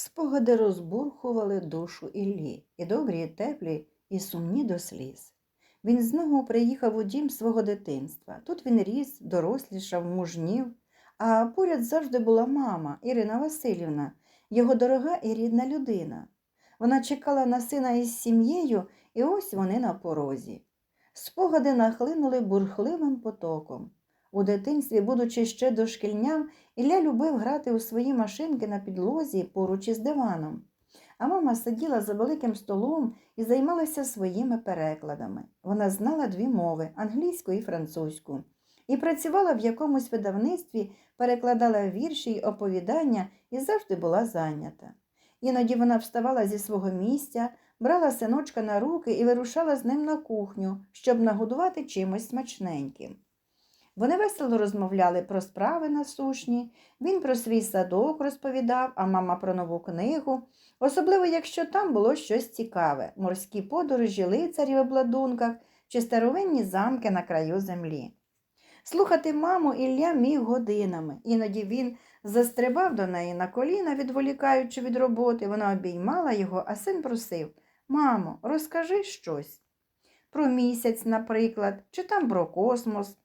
Спогади розбурхували душу Іллі, і добрі, і теплі, і сумні до сліз. Він знову приїхав у дім свого дитинства. Тут він ріс, дорослішав, мужнів, а поряд завжди була мама Ірина Васильівна, його дорога і рідна людина. Вона чекала на сина із сім'єю, і ось вони на порозі. Спогади нахлинули бурхливим потоком. У дитинстві, будучи ще дошкільням, Ілля любив грати у свої машинки на підлозі поруч із диваном. А мама сиділа за великим столом і займалася своїми перекладами. Вона знала дві мови англійську і французьку, і працювала в якомусь видавництві, перекладала вірші й оповідання і завжди була зайнята. Іноді вона вставала зі свого місця, брала синочка на руки і вирушала з ним на кухню, щоб нагодувати чимось смачненьким. Вони весело розмовляли про справи насушні, він про свій садок розповідав, а мама про нову книгу, особливо якщо там було щось цікаве морські подорожі лицарів в обладунках чи старовинні замки на краю землі. Слухати маму Ілля міг годинами, іноді він застрибав до неї на коліна, відволікаючи від роботи, вона обіймала його, а син просив Мамо, розкажи щось. Про місяць, наприклад, чи там про космос.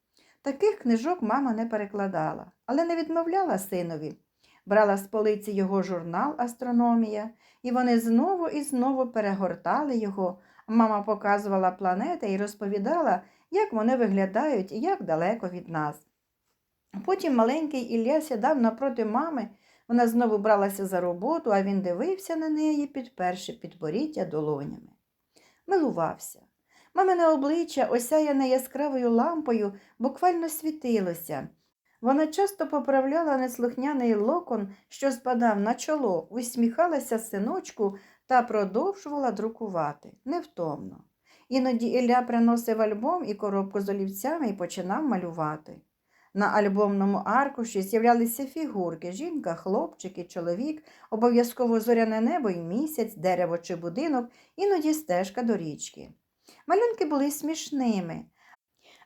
Таких книжок мама не перекладала, але не відмовляла синові. Брала з полиці його журнал Астрономія, і вони знову і знову перегортали його. Мама показувала планети і розповідала, як вони виглядають і як далеко від нас. Потім маленький Ілля сідав напроти мами, вона знову бралася за роботу, а він дивився на неї, підперши підборіддя долонями. Милувався. Мамине обличчя, осяяне яскравою лампою, буквально світилося. Вона часто поправляла неслухняний локон, що спадав на чоло, усміхалася синочку та продовжувала друкувати невтомно. Іноді Ілля приносив альбом і коробку з олівцями і починав малювати. На альбомному аркуші з'являлися фігурки жінка, хлопчик і чоловік, обов'язково зоряне небо і місяць, дерево чи будинок, іноді стежка до річки. Малюнки були смішними,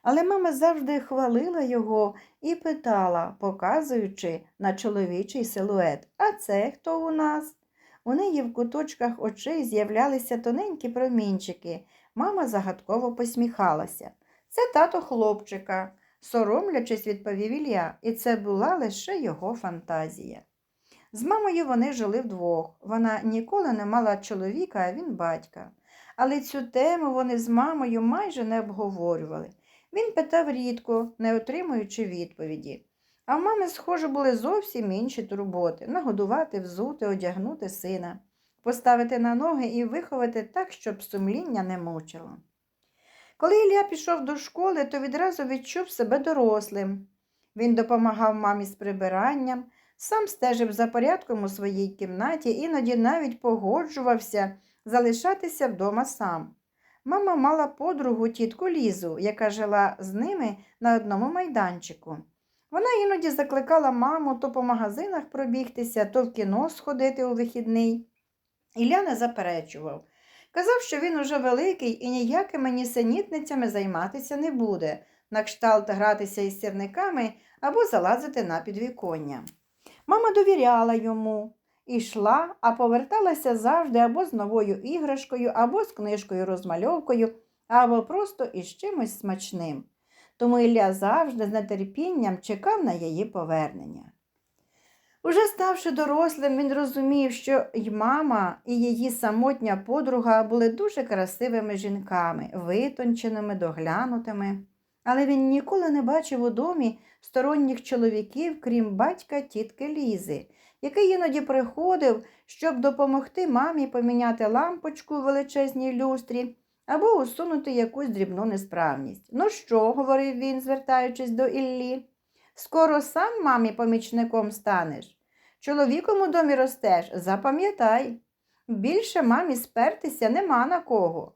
але мама завжди хвалила його і питала, показуючи на чоловічий силует А це хто у нас? У неї в куточках очей з'являлися тоненькі промінчики. Мама загадково посміхалася. Це тато хлопчика, соромлячись, відповів Ілля, і це була лише його фантазія. З мамою вони жили вдвох. Вона ніколи не мала чоловіка, а він батька. Але цю тему вони з мамою майже не обговорювали. Він питав рідко, не отримуючи відповіді. А в мами, схоже, були зовсім інші турботи нагодувати, взути, одягнути сина, поставити на ноги і виховати так, щоб сумління не мучило. Коли Ілля пішов до школи, то відразу відчув себе дорослим. Він допомагав мамі з прибиранням, сам стежив за порядком у своїй кімнаті, іноді навіть погоджувався залишатися вдома сам. Мама мала подругу тітку Лізу, яка жила з ними на одному майданчику. Вона іноді закликала маму то по магазинах пробігтися, то в кіно сходити у вихідний. Ілля не заперечував. Казав, що він уже великий і ніякими нісенітницями займатися не буде, на кшталт гратися із сірниками або залазити на підвіконня. Мама довіряла йому, ішла, а поверталася завжди або з новою іграшкою, або з книжкою розмальовкою, або просто із чимось смачним. Тому Ілля завжди з нетерпінням чекав на її повернення. Уже ставши дорослим, він розумів, що й мама, і її самотня подруга були дуже красивими жінками, витонченими, доглянутими. Але він ніколи не бачив у домі сторонніх чоловіків, крім батька тітки Лізи, який іноді приходив, щоб допомогти мамі поміняти лампочку у величезній люстрі або усунути якусь дрібну несправність. Ну що, говорив він, звертаючись до Іллі, скоро сам мамі помічником станеш. Чоловіком у домі ростеш, запам'ятай. Більше мамі спертися нема на кого.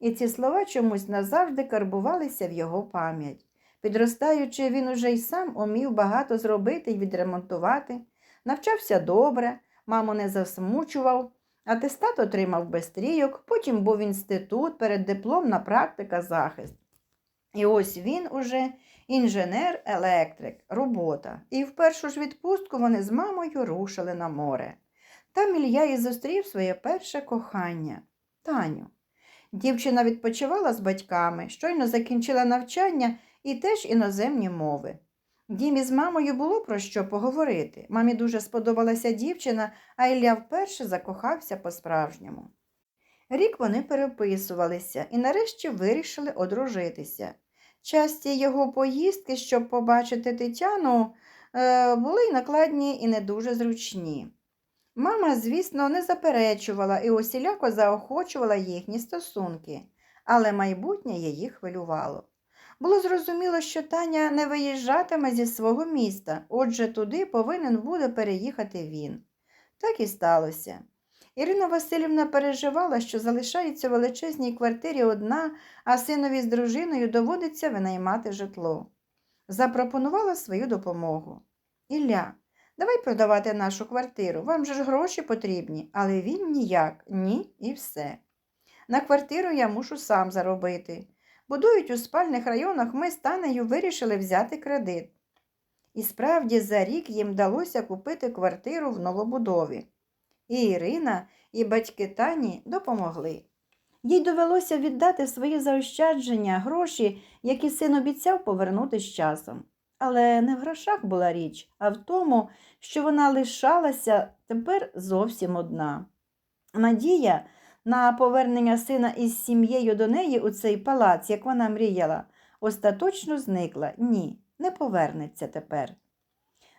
І ці слова чомусь назавжди карбувалися в його пам'ять. Підростаючи, він уже й сам умів багато зробити й відремонтувати, навчався добре, маму не засмучував, атестат отримав без трійок, потім був інститут, перед дипломна практика захист. І ось він уже інженер-електрик, робота. І в першу ж відпустку вони з мамою рушили на море. Там Ілля і зустрів своє перше кохання Таню. Дівчина відпочивала з батьками, щойно закінчила навчання і теж іноземні мови. Дімі з мамою було про що поговорити. Мамі дуже сподобалася дівчина, а Ілля вперше закохався по-справжньому. Рік вони переписувалися і нарешті вирішили одружитися. Часті його поїздки, щоб побачити Тетяну, е, були й накладні і не дуже зручні. Мама, звісно, не заперечувала і усіляко заохочувала їхні стосунки, але майбутнє її хвилювало. Було зрозуміло, що Таня не виїжджатиме зі свого міста, отже, туди повинен буде переїхати він. Так і сталося. Ірина Васильівна переживала, що залишається в величезній квартирі одна, а синові з дружиною доводиться винаймати житло. Запропонувала свою допомогу. Ілля, давай продавати нашу квартиру, вам же ж гроші потрібні, але він ніяк, ні і все. На квартиру я мушу сам заробити. Будують у спальних районах, ми з Танею вирішили взяти кредит. І справді за рік їм вдалося купити квартиру в новобудові. І Ірина, і батьки Тані допомогли. Їй довелося віддати свої заощадження, гроші, які син обіцяв повернути з часом. Але не в грошах була річ, а в тому, що вона лишалася тепер зовсім одна. Надія на повернення сина із сім'єю до неї у цей палац, як вона мріяла, остаточно зникла. Ні, не повернеться тепер.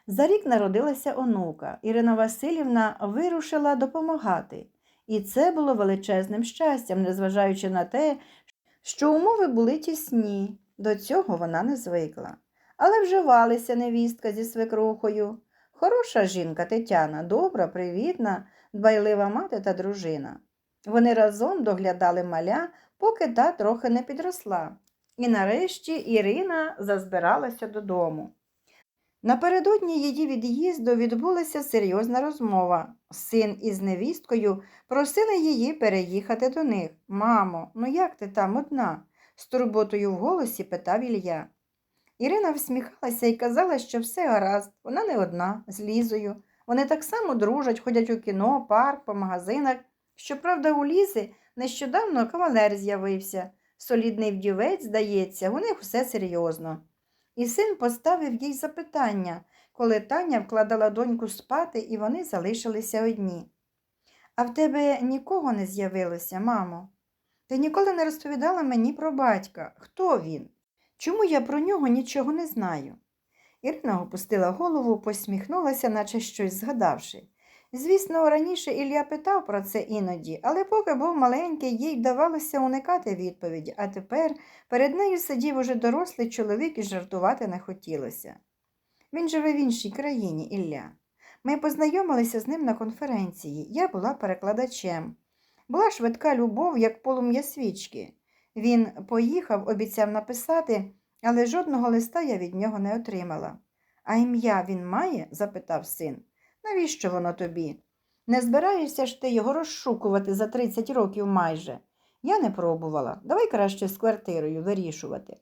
За рік народилася онука. Ірина Васильівна вирушила допомагати. І це було величезним щастям, незважаючи на те, що умови були тісні. До цього вона не звикла. Але вживалися невістка зі свекрухою. Хороша жінка Тетяна, добра, привітна, дбайлива мати та дружина. Вони разом доглядали маля, поки та трохи не підросла. І нарешті Ірина зазбиралася додому. Напередодні її від'їзду відбулася серйозна розмова. Син із невісткою просили її переїхати до них. Мамо, ну як ти там одна? з турботою в голосі питав Ілля. Ірина всміхалася і казала, що все гаразд, вона не одна, з Лізою. Вони так само дружать, ходять у кіно, парк, по магазинах. Щоправда, у Лізи нещодавно кавалер з'явився. Солідний вдівець, здається, у них все серйозно. І син поставив їй запитання, коли Таня вкладала доньку спати, і вони залишилися одні. А в тебе нікого не з'явилося, мамо? Ти ніколи не розповідала мені про батька. Хто він? Чому я про нього нічого не знаю? Ірина опустила голову, посміхнулася, наче щось згадавши. Звісно, раніше Ілля питав про це іноді, але поки був маленький, їй вдавалося уникати відповіді, а тепер перед нею сидів уже дорослий чоловік і жартувати не хотілося. Він живе в іншій країні, Ілля. Ми познайомилися з ним на конференції. Я була перекладачем. Була швидка любов, як полум'я свічки. Він поїхав, обіцяв написати, але жодного листа я від нього не отримала. А ім'я він має? запитав син. Навіщо воно тобі? Не збираєшся ж ти його розшукувати за 30 років майже. Я не пробувала. Давай краще з квартирою вирішувати.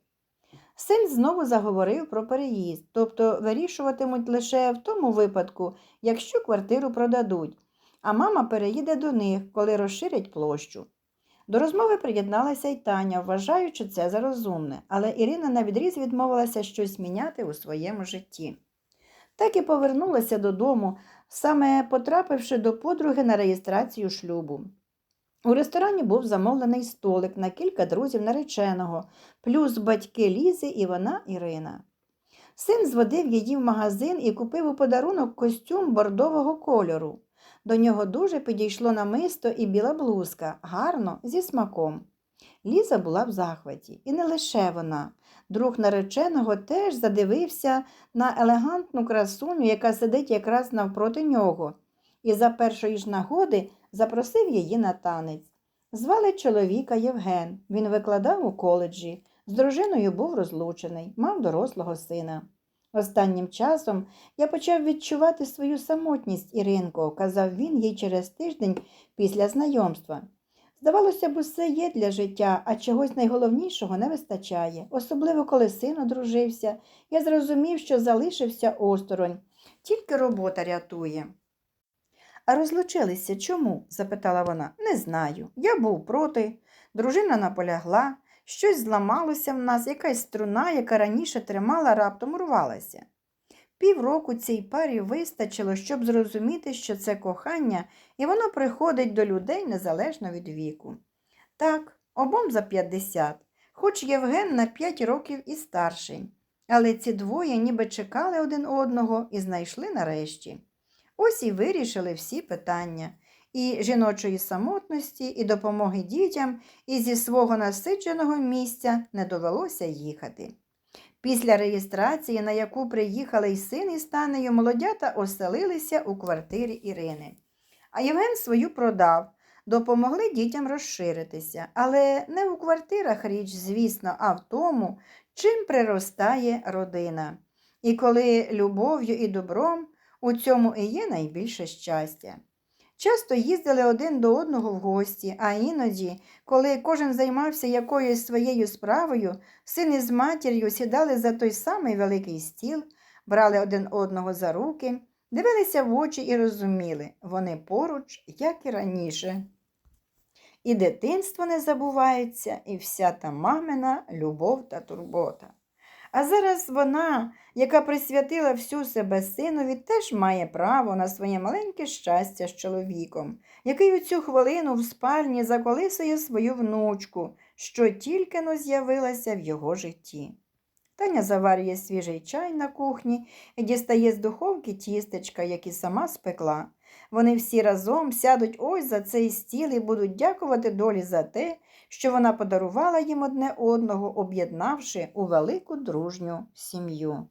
Син знову заговорив про переїзд, тобто вирішуватимуть лише в тому випадку, якщо квартиру продадуть, а мама переїде до них, коли розширять площу. До розмови приєдналася й Таня, вважаючи це за розумне, але Ірина навідріз відмовилася щось міняти у своєму житті. Так і повернулася додому, саме потрапивши до подруги на реєстрацію шлюбу. У ресторані був замовлений столик на кілька друзів нареченого, плюс батьки Лізи і вона Ірина. Син зводив її в магазин і купив у подарунок костюм бордового кольору. До нього дуже підійшло намисто і біла блузка, гарно, зі смаком. Ліза була в захваті, і не лише вона. Друг нареченого теж задивився на елегантну красуню, яка сидить якраз навпроти нього, і за першої ж нагоди запросив її на танець. Звали чоловіка Євген. Він викладав у коледжі, з дружиною був розлучений, мав дорослого сина. Останнім часом я почав відчувати свою самотність, Іринко, казав він їй через тиждень після знайомства. Здавалося б, усе є для життя, а чогось найголовнішого не вистачає, особливо коли син одружився. Я зрозумів, що залишився осторонь, тільки робота рятує. А розлучилися чому? запитала вона. Не знаю. Я був проти. Дружина наполягла, щось зламалося в нас, якась струна, яка раніше тримала, раптом урвалася. Півроку цій парі вистачило, щоб зрозуміти, що це кохання, і воно приходить до людей незалежно від віку. Так, обом за 50, хоч Євген на 5 років і старший. Але ці двоє ніби чекали один одного і знайшли нарешті. Ось і вирішили всі питання і жіночої самотності, і допомоги дітям, і зі свого насидженого місця не довелося їхати. Після реєстрації, на яку приїхали й син із Танею, молодята оселилися у квартирі Ірини. А Євген свою продав, допомогли дітям розширитися. Але не у квартирах річ, звісно, а в тому, чим приростає родина. І коли любов'ю і добром у цьому і є найбільше щастя. Часто їздили один до одного в гості, а іноді, коли кожен займався якоюсь своєю справою, син із матір'ю сідали за той самий великий стіл, брали один одного за руки, дивилися в очі і розуміли, вони поруч, як і раніше. І дитинство не забувається, і вся та мамина любов та турбота. А зараз вона, яка присвятила всю себе синові, теж має право на своє маленьке щастя з чоловіком, який у цю хвилину в спальні заколисує свою внучку, що тільки но з'явилася в його житті. Таня заварює свіжий чай на кухні і дістає з духовки тістечка, які сама спекла. Вони всі разом сядуть ось за цей стіл і будуть дякувати долі за те, що вона подарувала їм одне одного, об'єднавши у велику дружню сім'ю.